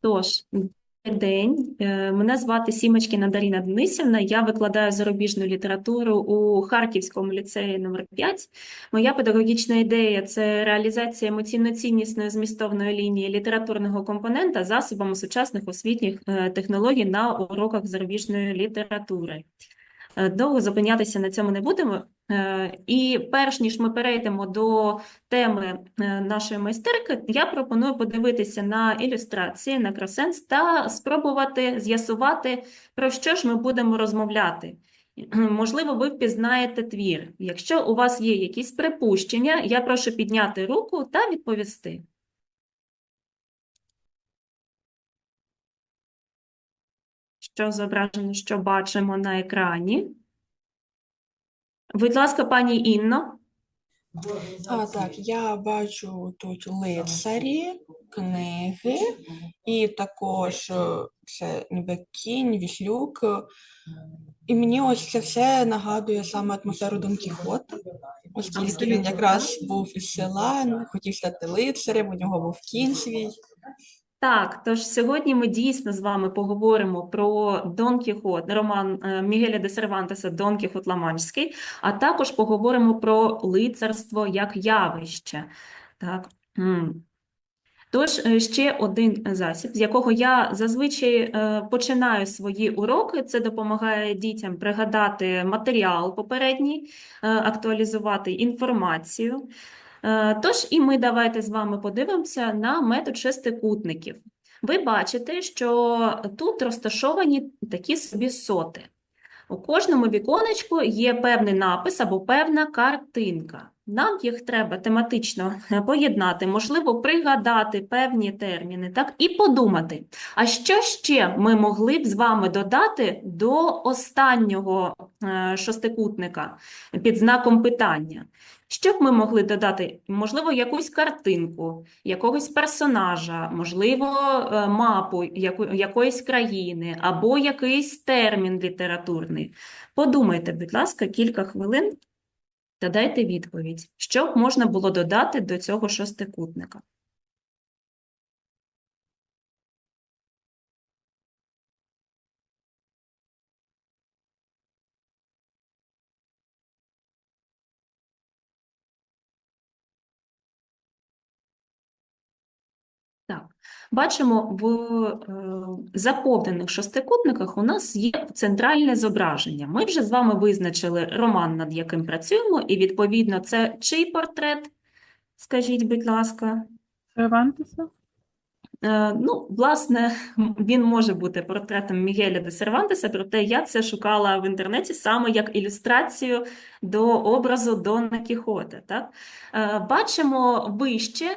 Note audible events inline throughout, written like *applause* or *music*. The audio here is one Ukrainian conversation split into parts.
Тож, день. Е, Мене звати Сімочкіна Даріна Денисівна. Я викладаю зарубіжну літературу у Харківському ліцеї номер 5. Моя педагогічна ідея це реалізація емоційно-ціннісної змістовної лінії літературного компонента засобами сучасних освітніх е, технологій на уроках зарубіжної літератури. Е, Довго зупинятися на цьому не будемо. Е, І перш ніж ми перейдемо до теми е, нашої майстерки, я пропоную подивитися на ілюстрації, на кросенс та спробувати з'ясувати, про що ж ми будемо розмовляти. *clears throat* Можливо, ви впізнаєте твір. Якщо у вас є якісь припущення, я прошу підняти руку та відповісти. Що зображено, що бачимо на екрані? Будь ласка, пані Інно. А, так, я бачу тут лицарі, книги, і також е, це ніби кінь, віслюк. І мені ось це все нагадує саме атмосферу Дон Кіхота, оскільки він якраз був із села, хотів стати лицарем, у нього був кінь свій. Так, тож сьогодні ми дійсно з вами поговоримо про Дон Кіхот, роман е, Мігеля де Сервантеса Дон Кіхот Ламанський, а також поговоримо про лицарство як явище. Так. Тож е, ще один засіб, з якого я зазвичай е, починаю свої уроки, це допомагає дітям пригадати матеріал попередній, актуалізувати інформацію. Е, Тож і ми давайте з вами подивимося на метод шестикутників. Ви бачите, що тут розташовані такі собі соти. У кожному віконечку є певний напис або певна картинка. Нам їх треба тематично е, поєднати, можливо, пригадати певні терміни, так, і подумати, а що ще ми могли б з вами додати до останнього е, шостикутника під знаком питання? Що б ми могли додати? Можливо, якусь картинку, якогось персонажа, можливо, е, мапу яку- якоїсь країни або якийсь термін літературний. Подумайте, будь ласка, кілька хвилин та дайте відповідь, що б можна було додати до цього шостикутника. Так, бачимо, в е, заповнених шостикутниках у нас є центральне зображення. Ми вже з вами визначили роман, над яким працюємо, і відповідно це чий портрет? Скажіть, будь ласка. Сервантеса? Е, Ну, власне, він може бути портретом Мігеля де Сервантеса, проте я це шукала в інтернеті саме як ілюстрацію до образу Дона Кіхота. Так? Е, Бачимо вище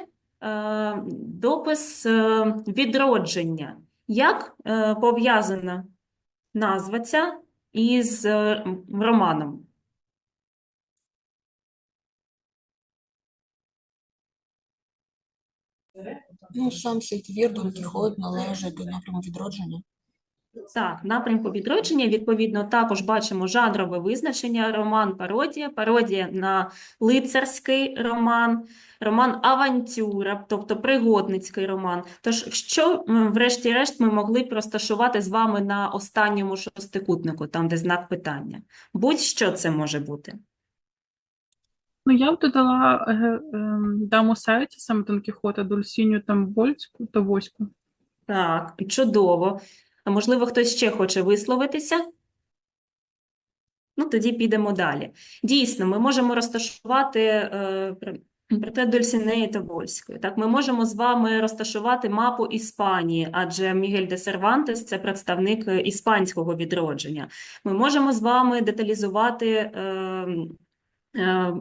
допис е, відродження. Як е, пов'язана назва ця із е, романом? Ну, сам цей твір Дон Кіхот належить до напряму відродження. Так, напрямку відродження, відповідно, також бачимо жанрове визначення, роман пародія, пародія на лицарський роман, роман авантюра, тобто пригодницький роман. Тож, що, врешті-решт, ми могли б розташувати з вами на останньому шостикутнику, там, де знак питання? Будь-що це може бути. Ну, я б додала е, ем, даму серця, саме Дон Кіхота, Дульсіню Тамбольську та Воську. Так, чудово. А можливо, хтось ще хоче висловитися? Ну, тоді підемо далі. Дійсно, ми можемо розташувати е, пр- портрет Дульсінеї Тобольської. Так, ми можемо з вами розташувати мапу Іспанії, адже Мігель де Сервантес – це представник е, іспанського відродження. Ми можемо з вами деталізувати Е,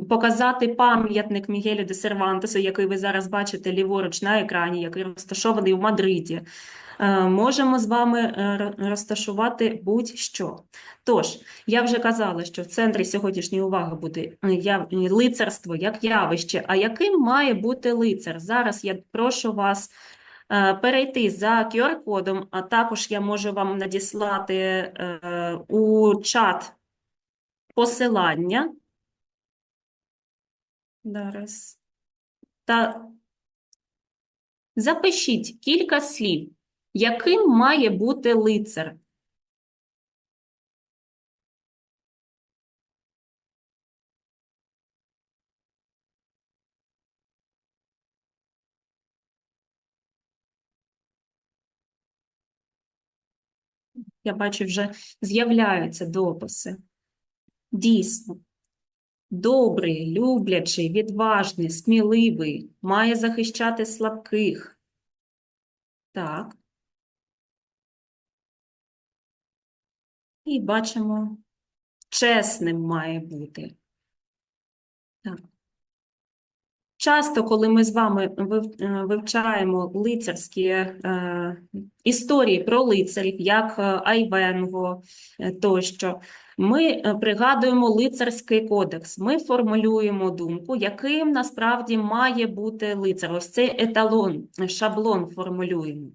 Показати пам'ятник Мігелю де Сервантесу, який ви зараз бачите ліворуч на екрані, який розташований у Мадриді. Е, Можемо з вами е, розташувати будь-що. Тож, я вже казала, що в центрі сьогоднішньої уваги буде е, лицарство як явище. А яким має бути лицар? Зараз я прошу вас е, перейти за QR-кодом, а також я можу вам надіслати е, у чат посилання. Зараз. Та запишіть кілька слів, Яким має бути лицар? Я бачу, вже з'являються дописи. Дійсно. Добрий, люблячий, відважний, сміливий, має захищати слабких. Так. І бачимо, чесним має бути. Так. Часто, коли ми з вами е, вивчаємо лицарські е, історії про лицарів, як е, Айвенго е, тощо, ми пригадуємо лицарський кодекс. Ми формулюємо думку, яким насправді має бути лицар. Ось цей еталон, шаблон формулюємо.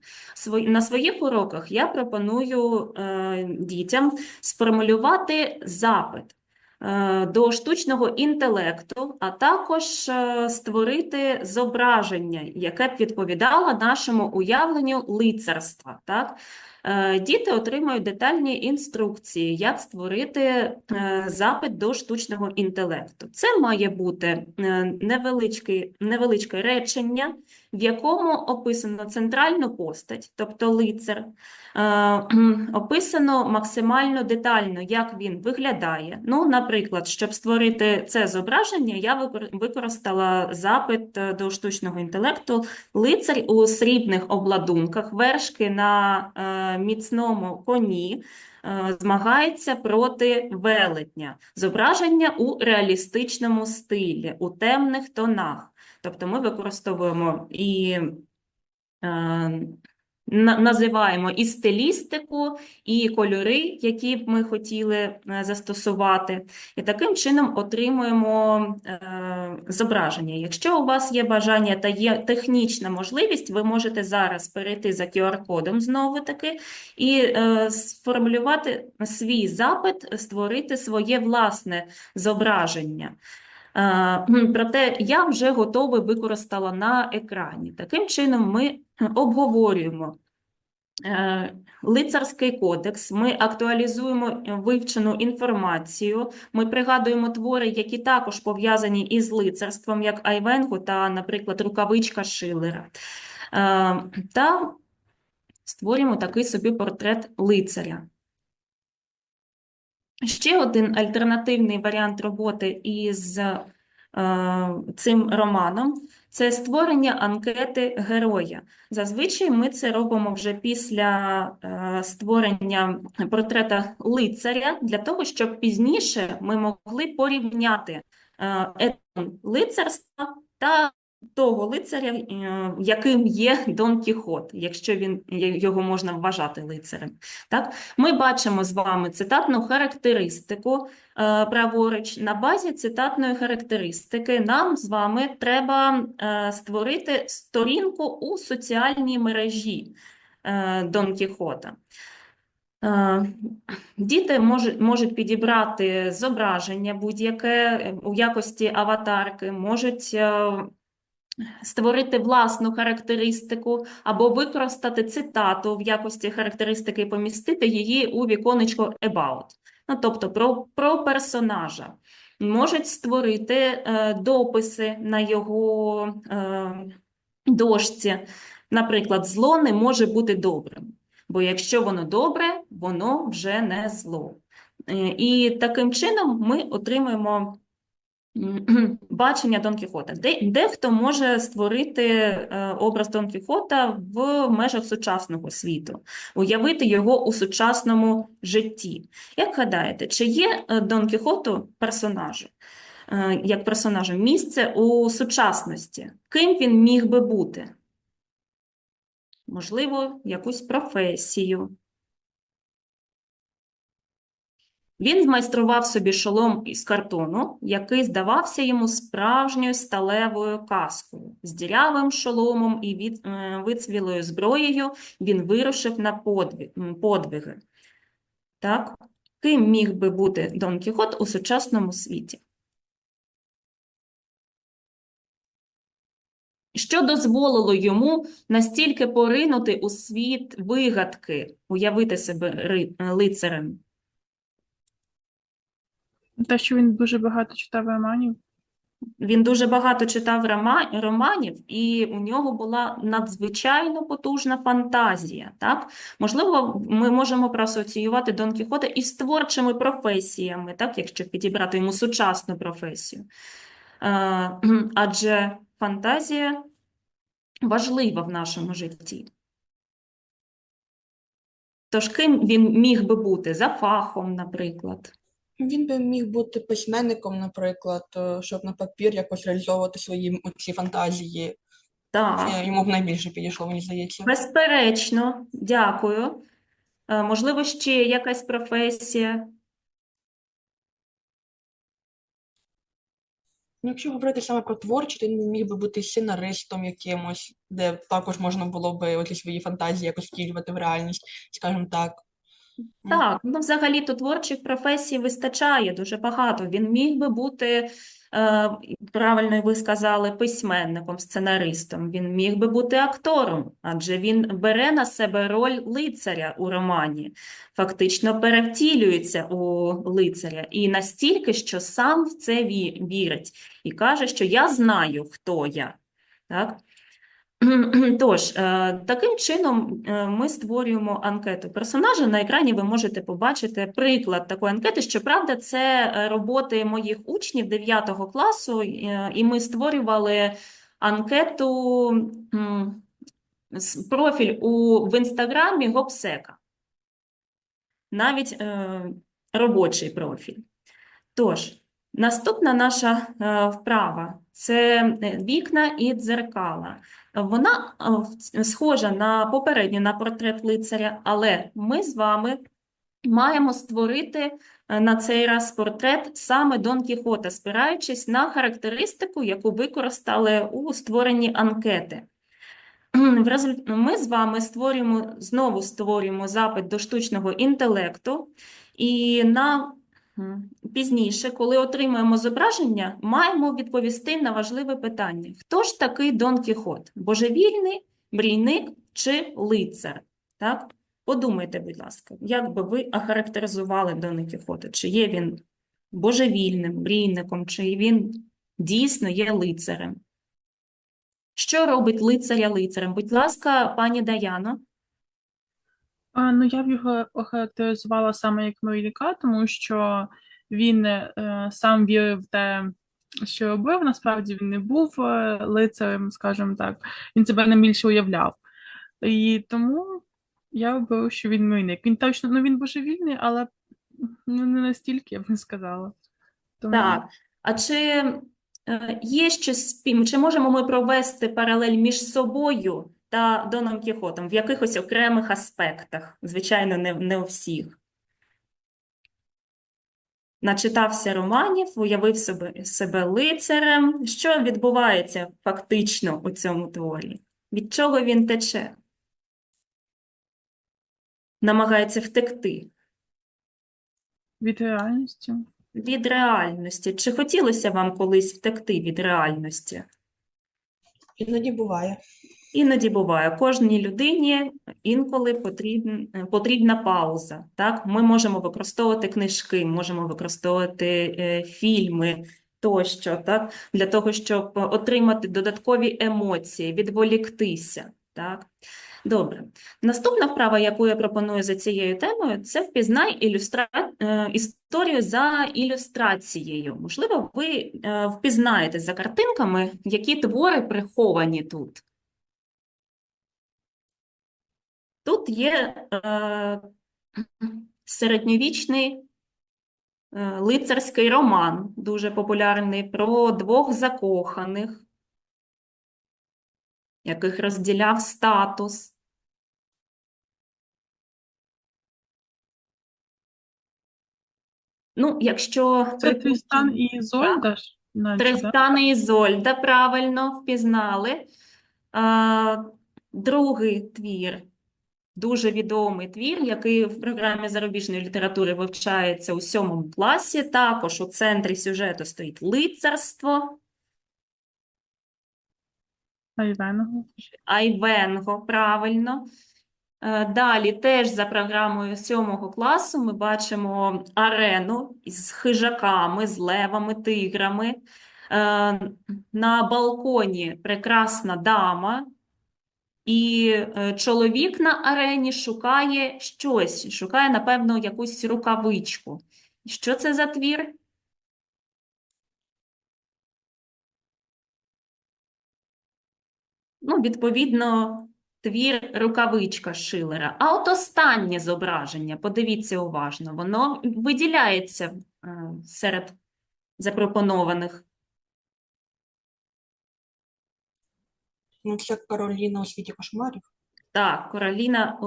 На своїх уроках я пропоную дітям сформулювати запит до штучного інтелекту, а також е, створити зображення, яке б відповідало нашому уявленню лицарства. Так? Е, Діти отримують детальні інструкції, як створити е, запит до штучного інтелекту. Це має бути е, невеличке, невеличке речення, в якому описано центральну постать, тобто лицар, описано максимально детально, як він виглядає. Ну, наприклад, щоб створити це зображення, я викор- використала запит до штучного інтелекту лицар у срібних обладунках, вершки на міцному коні. е, Змагається проти велетня. Зображення у реалістичному стилі, у темних тонах. Тобто ми використовуємо і е, називаємо і стилістику, і кольори, які б ми хотіли е, застосувати. І таким чином отримуємо е, зображення. Якщо у вас є бажання та є технічна можливість, ви можете зараз перейти за QR-кодом знову таки і е, сформулювати свій запит, створити своє власне зображення. Проте я вже готове використала на екрані. Таким чином, ми обговорюємо е, лицарський кодекс, ми актуалізуємо вивчену інформацію, ми пригадуємо твори, які також пов'язані із лицарством, як Айвенго та, наприклад, рукавичка Шиллера. Е, Та створюємо такий собі портрет лицаря. Ще один альтернативний варіант роботи із е, цим романом це створення анкети героя. Зазвичай ми це робимо вже після е, створення портрета лицаря, для того, щоб пізніше ми могли порівняти етон лицарства та того лицаря, е, яким є Дон Кіхот, якщо він його можна вважати лицарем. Так? Ми бачимо з вами цитатну характеристику е, праворуч. На базі цитатної характеристики нам з вами треба е, створити сторінку у соціальній мережі е, Дон Кіхота. Е, Діти можуть, можуть підібрати зображення будь-яке е, у якості аватарки, можуть е, створити власну характеристику або використати цитату в якості характеристики і помістити її у віконечко About. Ну, тобто про, про персонажа. Можуть створити е, дописи на його е, дошці. Наприклад, зло не може бути добрим, бо якщо воно добре, воно вже не зло. Е, І таким чином ми отримуємо бачення Дон Кіхота. Де, дехто може створити е, образ Дон Кіхота в межах сучасного світу, уявити його у сучасному житті. Як гадаєте, чи є е, Дон Кіхоту персонажем? Е, Як персонажем місце у сучасності? Ким він міг би бути? Можливо, якусь професію. Він змайстрував собі шолом із картону, який здавався йому справжньою сталевою каскою. З дірявим шоломом і від, е, вицвілою зброєю він вирушив на подвиг, подвиги. Так? Ким міг би бути Дон Кіхот у сучасному світі? що дозволило йому настільки поринути у світ вигадки, уявити себе ри- лицарем? Те, що він дуже багато читав романів. Він дуже багато читав романів, і у нього була надзвичайно потужна фантазія. Так? Можливо, ми можемо проасоціювати Дон Кіхота із творчими професіями, так? якщо підібрати йому сучасну професію. Е, *clears throat* Адже фантазія важлива в нашому житті. Тож ким він міг би бути? За фахом, наприклад. Він би міг бути письменником, наприклад, е, щоб на папір якось реалізовувати свої ці фантазії. Так. Це йому б найбільше підійшло, мені здається. Безперечно, дякую. Е, Можливо, ще якась професія. Ну, якщо говорити саме про творчість, то він міг би бути сценаристом якимось, де також можна було би оці свої фантазії якось втілювати в реальність, скажімо так. М. Так, ну взагалі-то творчих професій вистачає дуже багато. Він міг би бути, е, правильно ви сказали, письменником, сценаристом. Він міг би бути актором, адже він бере на себе роль лицаря у романі, фактично перевтілюється у лицаря. І настільки, що сам в це вірить і каже, що я знаю, хто я. Так? *clears throat* Тож, е, таким чином е, ми створюємо анкету персонажа. На екрані ви можете побачити приклад такої анкети. Щоправда, це е, роботи моїх учнів 9 класу, і ми створювали анкету, профіль у, в інстаграмі Гопсека. Навіть робочий профіль. Тож, наступна наша вправа це е, вікна і дзеркала. Вона е, схожа на попередню, на портрет лицаря, але ми з вами маємо створити е, на цей раз портрет саме Дон Кіхота, спираючись на характеристику, яку використали у створенні анкети. Ми з вами створюємо, знову створюємо запит до штучного інтелекту, і на пізніше, коли отримаємо зображення, маємо відповісти на важливе питання: хто ж такий Дон Кіхот? Божевільний, мрійник чи лицар? Так? Подумайте, будь ласка, як би ви охарактеризували Дона Кіхота? Чи є він божевільним, мрійником, чи він дійсно є лицарем? Що робить лицаря лицарем? Будь ласка, пані Даяно. Ну, я б його охарактеризувала саме як мрійника, тому що він е, сам вірив в те, що робив. Насправді він не був е, лицарем, скажімо так. Він себе не більше уявляв. І тому я виберу, що він мрійник. Він точно, ну він божевільний, але ну, не настільки, я б не сказала. Тому Так. А чи е, є щось? Чи можемо ми провести паралель між собою та Доном Кіхотом в якихось окремих аспектах? Звичайно, не, не у всіх. Начитався романів, уявив себе, себе лицарем. Що відбувається фактично у цьому творі? Від чого він тече? Намагається втекти. від реальності. Від реальності. Чи хотілося вам колись втекти від реальності? Іноді буває. Іноді буває. Кожній людині інколи потрібн, потрібна пауза. Так? Ми можемо використовувати книжки, можемо використовувати е, фільми тощо, так? Для того, щоб отримати додаткові емоції, відволіктися. Так? Добре. Наступна вправа, яку я пропоную за цією темою, це впізнай ілюстра... е, історію за ілюстрацією. Можливо, ви е, впізнаєте за картинками, які твори приховані тут. Тут є е, середньовічний е, лицарський роман, дуже популярний, про двох закоханих, яких розділяв статус. Ну, якщо Це Трістан і Ізольда ж, да? Тристан і Ізольда правильно впізнали. А, другий твір, дуже відомий твір, який в програмі зарубіжної літератури вивчається у сьомому класі. Також у центрі сюжету стоїть лицарство. Айвенго. Айвенго, правильно. Е, Далі теж за програмою сьомого класу ми бачимо арену з хижаками, з левами, тиграми. Е, На балконі прекрасна дама, і е, чоловік на арені шукає щось, шукає, напевно, якусь рукавичку. Що це за твір? Ну, відповідно, твір рукавичка Шилера. А от останнє зображення, подивіться уважно, воно виділяється е, серед запропонованих. Ну, це Кароліна у кошмарів. Так, Короліна,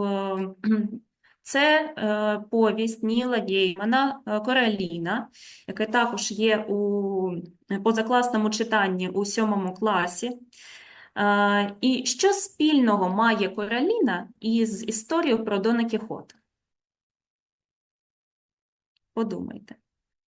е, *clears throat* це е, повість Ніла Геймана е, Короліна, яке також є у позакласному читанні у сьомому класі. І що спільного має Короліна із історією про Дона Кіхота? Подумайте.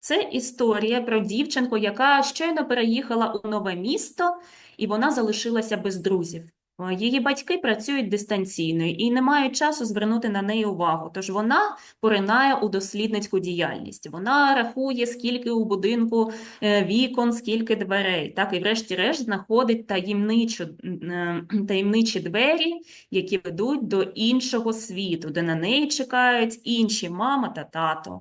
Це історія про дівчинку, яка щойно переїхала у нове місто, і вона залишилася без друзів. Е, Її батьки працюють дистанційно і не мають часу звернути на неї увагу. Тож вона поринає у дослідницьку діяльність. Вона рахує, скільки у будинку е, вікон, скільки дверей. Так, і врешті-решт знаходить таємничу, е, таємничі двері, які ведуть до іншого світу, де на неї чекають інші мама та тато.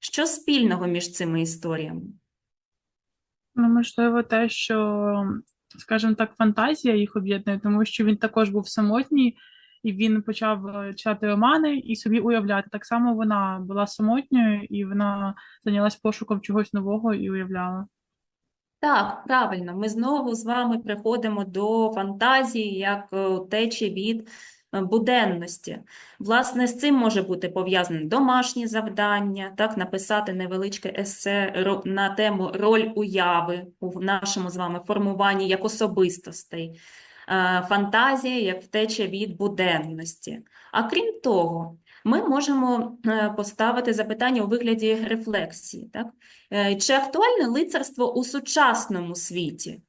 Що спільного між цими історіями? Ну, можливо, те, що, скажімо так, фантазія їх об'єднує, тому що він також був самотній, і він почав е, читати романи і собі уявляти. Так само вона була самотньою, і вона зайнялась пошуком чогось нового і уявляла. Так, правильно, ми знову з вами приходимо до фантазії як е, утечі від буденності. Власне, з цим може бути пов'язане домашнє завдання, так, написати невеличке есе на тему роль уяви у нашому з вами формуванні як особистостей, Е, фантазія як втеча від буденності. А крім того, ми можемо е, поставити запитання у вигляді рефлексії, так? Е, Чи актуальне лицарство у сучасному світі?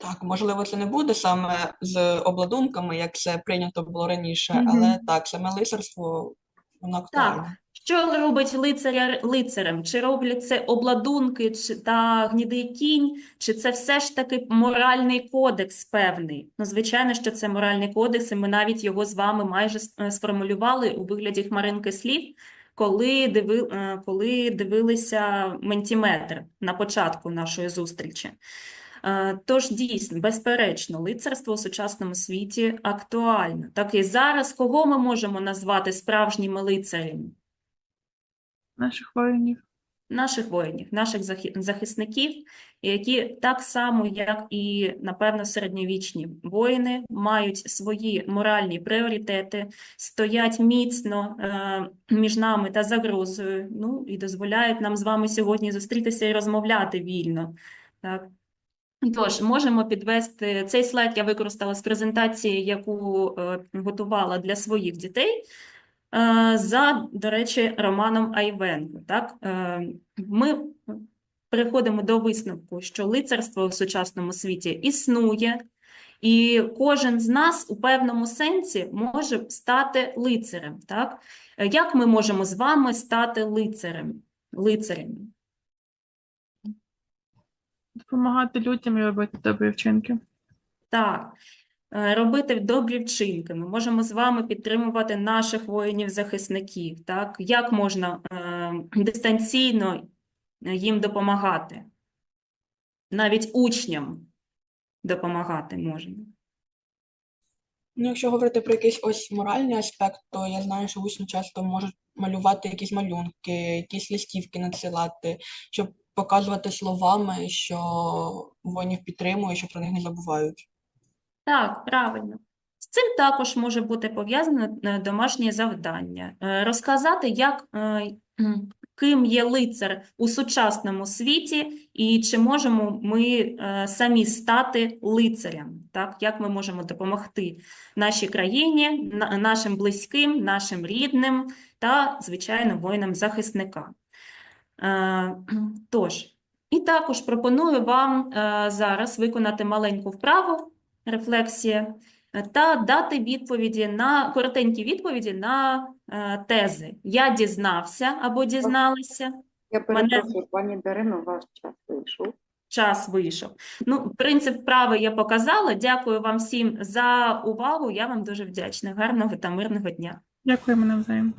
Так, можливо, це не буде саме з обладунками, як це прийнято було раніше, Мгм. але так, саме лицарство, воно актуальне. Що робить лицаря лицарем? Чи роблять це обладунки чи, та гнідий кінь, чи це все ж таки моральний кодекс певний? Ну, звичайно, що це моральний кодекс, і ми навіть його з вами майже е, сформулювали у вигляді хмаринки слів, коли, диви, е, коли дивилися ментіметр на початку нашої зустрічі. Е, Тож дійсно, безперечно, лицарство у сучасному світі актуальне. Так і зараз кого ми можемо назвати справжніми лицарями? Наших воїнів. Наших воїнів, наших захи- захисників, які так само, як і, напевно, середньовічні воїни, мають свої моральні пріоритети, стоять міцно е, між нами та загрозою, ну, і дозволяють нам з вами сьогодні зустрітися і розмовляти вільно. Так. Тож, можемо підвести цей слайд. Я використала з презентації, яку е, готувала для своїх дітей. Е, За, до речі, Романом Айвенго. Так? Е, Ми приходимо до висновку, що лицарство в сучасному світі існує, і кожен з нас у певному сенсі може стати лицарем. Так? Як ми можемо з вами стати лицарем? лицарями? Допомагати людям і робити добрі вчинки. Так, е, робити добрі вчинки. Ми можемо з вами підтримувати наших воїнів-захисників. Так, як можна е, дистанційно їм допомагати? Навіть учням допомагати можна. Ну, якщо говорити про якийсь ось моральний аспект, то я знаю, що учні часто можуть малювати якісь малюнки, якісь листівки надсилати, щоб показувати словами, що воїнів підтримують, що про них не забувають. Так, правильно. З цим також може бути пов'язане е, домашнє завдання. Е, Розказати, як, е, ким є лицар у сучасному світі і чи можемо ми самі стати лицарем, так? Як ми можемо допомогти нашій країні, нашим близьким, нашим рідним та, звичайно, воїнам-захисникам. Е, *clears throat* Тож, І також пропоную вам е, зараз виконати маленьку вправу, рефлексія, е, та дати відповіді на коротенькі відповіді на тези. Я дізнався або дізналася. Я Мене- перепрошую, пані Дарино, ваш час вийшов. Час вийшов. Ну, принцип вправи я показала. Дякую вам всім за увагу. Я вам дуже вдячна. Гарного та мирного дня. Дякую, мене взаєм.